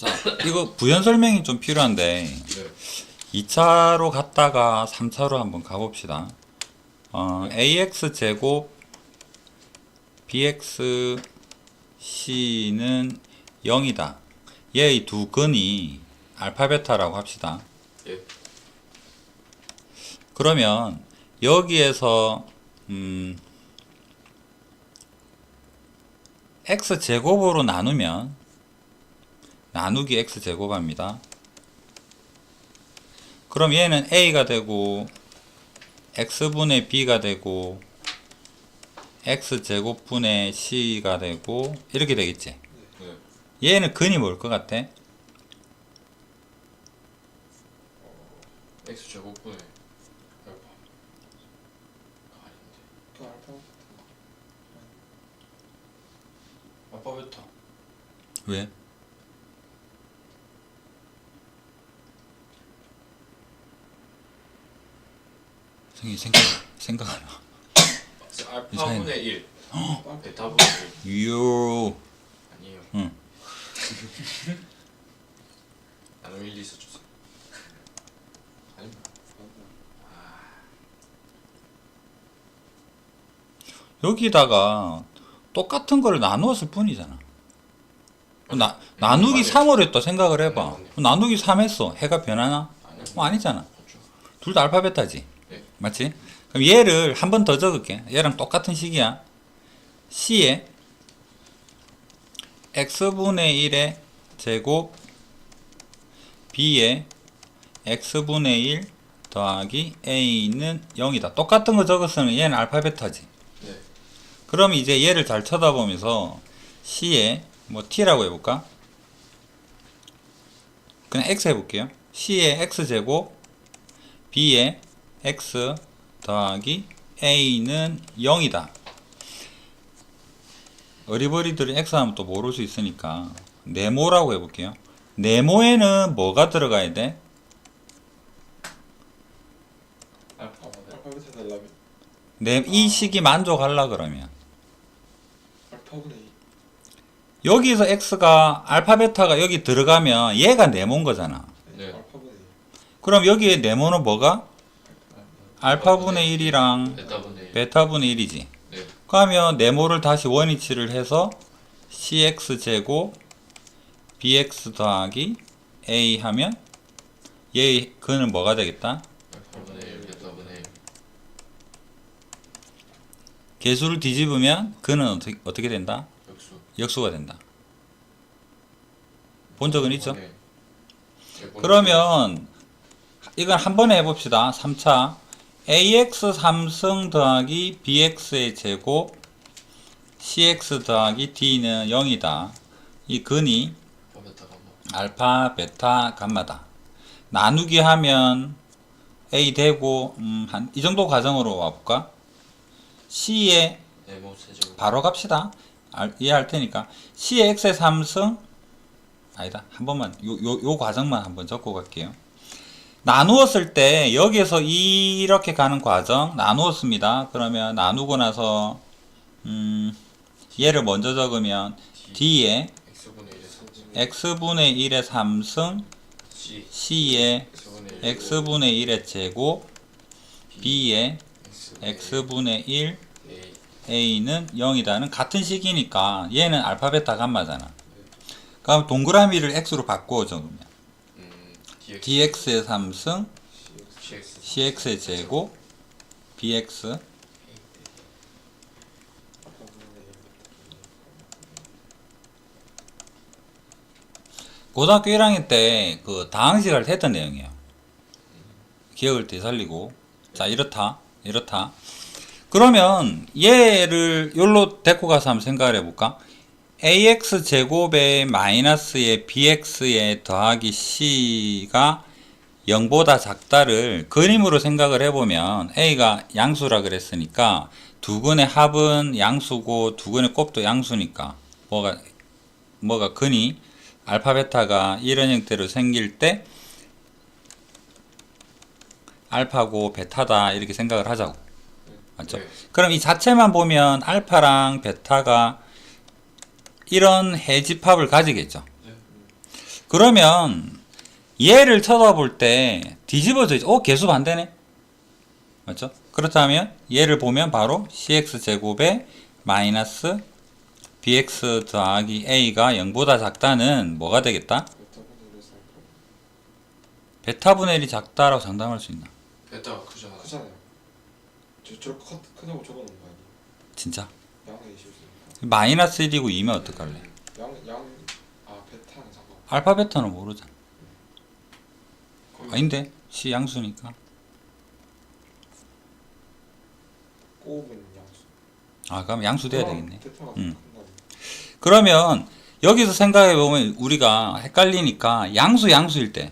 자, 이거 부연 설명이 좀 필요한데 네. 2차로 갔다가 3차로 한번 가봅시다. 어, ax 제곱 bx c는 0이다. 얘의 두 근이 알파 베타라고 합시다. 예. 그러면 여기에서 음, x 제곱으로 나누면 나누기 x 제곱합니다. 그럼 얘는 a가 되고 x분의 b가 되고 x 제곱분의 c가 되고 이렇게 되겠지. 네. 얘는 근이 뭘 것 같아? x 제곱분의 알파. 아닌데. 그 알파 알파 베타. 왜? 생이 생각 생각 안 나. 알파분의 1. 알파 베타분의 1. 유. 아니에요. 응. 나눔 1, 2 써주세요. 아닙니다. 여기다가 똑같은 걸 나누었을 뿐이잖아. 나 나누기 맞아요. 3으로 했다 생각을 해봐. 맞네. 나누기 3 했어. 해가 변하나? 뭐 아니잖아. 그렇죠. 둘다 알파 베타지. 네. 맞지? 그럼 얘를 한 번 더 적을게. 얘랑 똑같은 식이야. C에 x분의 1의 제곱 b에 x분의 1 더하기 a는 0이다. 똑같은 거 적었으면 얘는 알파 베타지. 네. 그럼 이제 얘를 잘 쳐다보면서 C에 뭐 T라고 해볼까? 그냥 X 해볼게요. C에 X 제곱, B에 X 더하기 A는 0이다. 어리버리들이 X 하면 또 모를 수 있으니까 네모라고 해볼게요. 네모에는 뭐가 들어가야 돼? 네, 이 식이 만족하려 그러면 알파분의 2 여기서 X가 알파 베타가 여기 들어가면 얘가 네모인 거잖아. 네. 알파분의 2 그럼 여기에 네모는 뭐가? 알파분의 1이랑 베타분의 1. 베타분의 1이지. 네. 그러면 네모를 다시 원위치를 해서 cx 제곱 bx 더하기 a 하면 얘의 근은 뭐가 되겠다? 알파분의 1, 베타분의 1. 개수를 뒤집으면 근은 어떻게, 어떻게 된다? 역수. 역수 가 된다. 본 적은 있죠? 네. 네, 본 그러면 이건 한 번에 해봅시다. 3차 ax 3승 더하기 bx의 제곱 cx 더하기 d는 0이다. 이 근이 알파 베타 감마다. 나누기 하면 a 되고 음, 한 이 정도 과정으로 와볼까? 세제곱. 바로 갑시다. 알- 이해할 테니까 c의 x의 3승 아니다 한 번만 요, 요, 요 과정만 한번 적고 갈게요. 나누었을 때 여기에서 이렇게 가는 과정 나누었습니다. 그러면 나누고 나서 음, 얘를 먼저 적으면 d에 x분의 1의 3승. x분의 1의 3승 c. c에 x분의 1. x분의 1의 제곱 b에 x분의 x분의 1 A. a는 0이다는 같은 식이니까 얘는 알파 베타 감마잖아. 그럼 동그라미를 x로 바꾸어 적으면 음. Dx. dx의 3승 cx. cx의 제곱 bx 알파분의 1 고등학교 1학년 때 그 다항식을 했던 내용이에요. 기억을 되살리고 자 이렇다 이렇다. 그러면 얘를 여기로 데리고 가서 한번 생각을 해볼까? Ax 제곱에 마이너스의 bx에 더하기 c가 0보다 작다를 그림으로 생각을 해보면 a가 양수라 그랬으니까 두 근의 합은 양수고 두 근의 곱도 양수니까 뭐가 뭐가 근이 알파 베타가 이런 형태로 생길 때 알파고 베타다 이렇게 생각을 하자고 맞죠? 네. 그럼 이 자체만 보면 알파랑 베타가 이런 해집합을 가지겠죠. 네. 그러면 얘를 쳐다볼 때 뒤집어져 있 어, 개수 반대네. 맞죠? 그렇다면 얘를 보면 바로 cx 제곱에 마이너스 bx 더하기 a가 0보다 작다는 뭐가 되겠다? 베타분의 1에서 할 거예요. 베타분의 1이 작다라고 장담할 수 있나? 베타가 크잖아. 크잖아요. 저, 저 크, 크다고 적어놓은 거 아니에요? 진짜? 양의 실수니까. 마이너스 1이고 2면 어떡할래? 양, 양, 아, 베타는 상관. 알파 베타는 모르잖아. 아닌데? C 양수니까. 꼽은 양수. 아, 그럼 양수 돼야 그럼 되겠네. 베타가 음. 그러면 여기서 생각해 보면 우리가 헷갈리니까 양수 양수일 때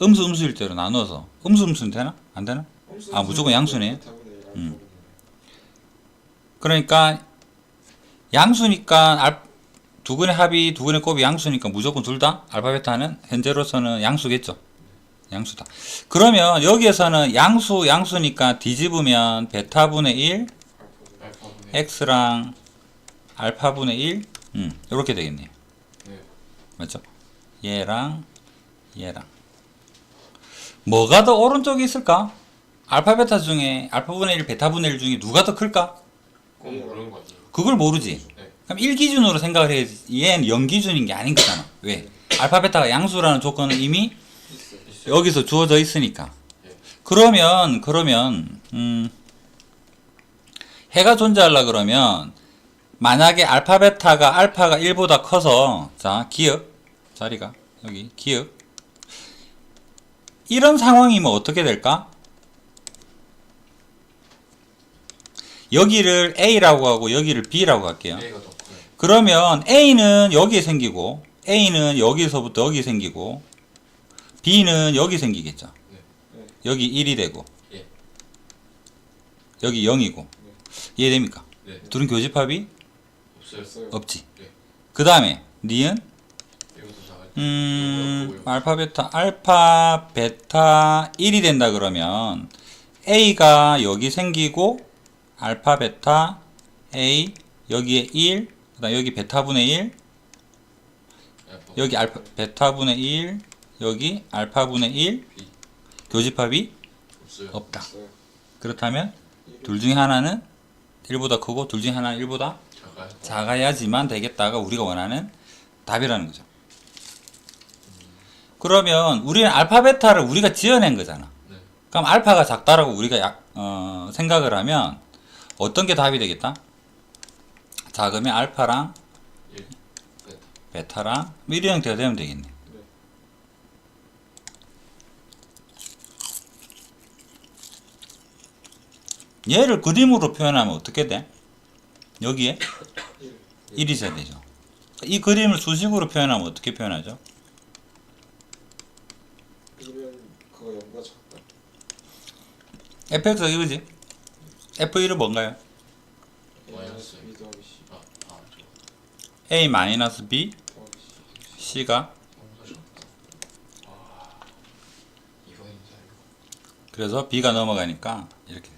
음수 음수일 때로 나눠서 음수 음수는 되나? 안 되나? 아, 무조건 양수네. 베타분의 1 알파분의 음. 그러니까 양수니까 알, 두 근의 합이 두 근의 곱이 양수니까 무조건 둘 다 알파 베타는 현재로서는 양수겠죠. 양수다. 그러면 여기에서는 양수 양수니까 뒤집으면 베타분의 1 알파분의 알파분의 x랑 알파분의 1 음, 이렇게 되겠네요. 네. 맞죠? 얘랑 얘랑 뭐가 더 오른쪽에 있을까? 알파 베타 중에 알파분의 1 베타분의 1 중에 누가 더 클까? 그건 모르는 거 아니에요? 그걸 모르지. 네. 그럼 1 기준으로 생각을 해야지. 얘는 0 기준인 게 아닌 거잖아. 왜? 알파 베타가 양수라는 조건은 이미. 여기서 주어져 있으니까. 예. 그러면 그러면 음 해가 존재하려 그러면 만약에 알파 베타가 알파가 1보다 커서 자 기억 자리가 여기 기억 이런 상황이면 어떻게 될까? 여기를 A라고 하고 여기를 B라고 할게요. 그러면 A는 여기에 생기고 A는 여기서부터 여기 생기고 B는 여기 생기겠죠. 네. 네. 여기 1이 되고 예. 여기 0이고 이해됩니까? 네. 둘은 교집합이 없어요. 없지. 네. 그 다음에 니은. 음. 알파 베타 알파 베타 1이 된다 그러면 A가 여기 생기고 알파 베타 A 여기에 1 그다음 여기 베타분의 1 알파. 여기 알파 베타분의 1 여기 알파분의 1 B. 교집합이. 없다. 그렇다면 둘 중에 하나는 1보다 크고 둘 중에 하나는 1보다 작아요. 작아야지만 되겠다가 우리가 원하는 답이라는 거죠. 그러면 우리는 알파 베타를 우리가 지어낸 거잖아. 네. 그럼 알파가 작다라고 우리가 약, 어, 생각을 하면 어떤 게 답이 되겠다? 작으면 알파랑 1. 베타. 뭐 이런 형태가 되면 되겠네. 얘를 그림으로 표현하면 어떻게 돼? 여기에 일. 1이 있어야 되죠. 이 그림을 수식으로 표현하면 어떻게 표현하죠? 이면 그거 연구가 작다. fx 이거지? F1은 뭔가요? a 마이너스 b c가. 그래서 b가 넘어가니까 이렇게